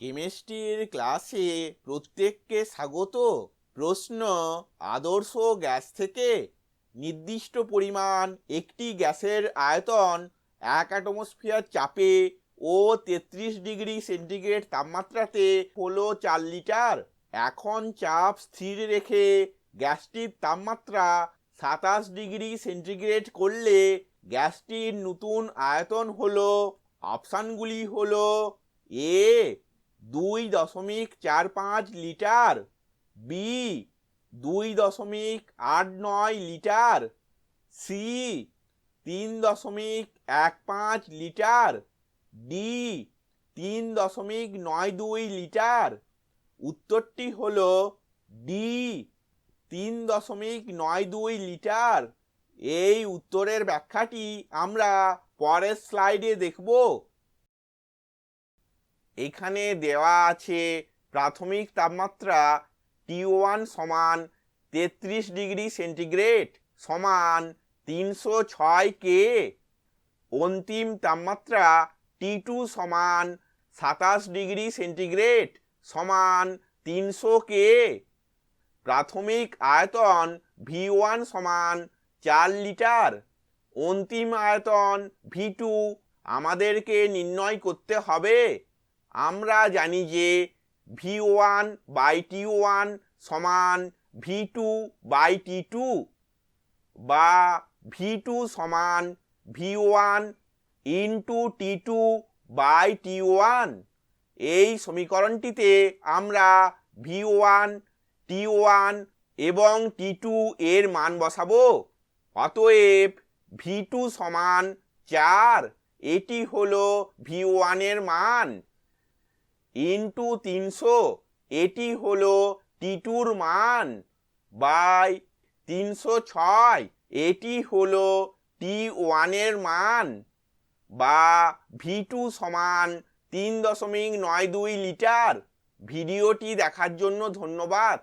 কেমিস্ট্রির ক্লাসে প্রত্যেককে স্বাগত। প্রশ্ন, আদর্শ গ্যাস থেকে নির্দিষ্ট পরিমাণ একটি গ্যাসের আয়তন এক অ্যাটমসফিয়ার চাপে ও তেত্রিশ ডিগ্রি সেন্টিগ্রেড তাপমাত্রাতে হলো চার লিটার। এখন চাপ স্থির রেখে গ্যাসটির তাপমাত্রা সাতাশ ডিগ্রি সেন্টিগ্রেড করলে গ্যাসটির নতুন আয়তন হলো, অপশানগুলি হলো এ দুই দশমিক চার পাঁচ লিটার বি দুই দশমিক আট নয় লিটার সি তিন দশমিক এক পাঁচ লিটার ডি তিন দশমিক নয় দুই লিটার। উত্তরটি হল ডি তিন দশমিক নয় দুই লিটার। এই উত্তরের ব্যাখ্যাটি আমরা পরের স্লাইডে দেখব। এখানে দেওয়া আছে প্রাথমিক তাপমাত্রা টি ওয়ান সমান তেত্রিশ ডিগ্রি সেন্টিগ্রেড সমান তিনশো ছয় কে অন্তিম তাপমাত্রা টি টু সমান সাতাশ ডিগ্রি সেন্টিগ্রেড সমান তিনশো কে প্রাথমিক আয়তন ভি ওয়ান সমান চার লিটার। অন্তিম আয়তন ভি টু আমাদেরকে নির্ণয় করতে হবে। আমরা জানি যে V one by T one সমান V two by T two বা ভি টু সমান V one into T two by T one এই সমীকরণটিতে আমরা ভি ওয়ান টি ওয়ান এবং টি টু এর মান বসাবো। অতএব ভি টু সমান চার, এটি হলো ভি ওয়ানের মান। ইন্টু তিনশো, এটি হলো টি টুর মান বাই তিনশো ছয়, এটি হলো টি ওয়ানের মান বা ভি টু সমান তিন দশমিক নয় দুই লিটার। ভিডিওটি দেখার জন্য ধন্যবাদ।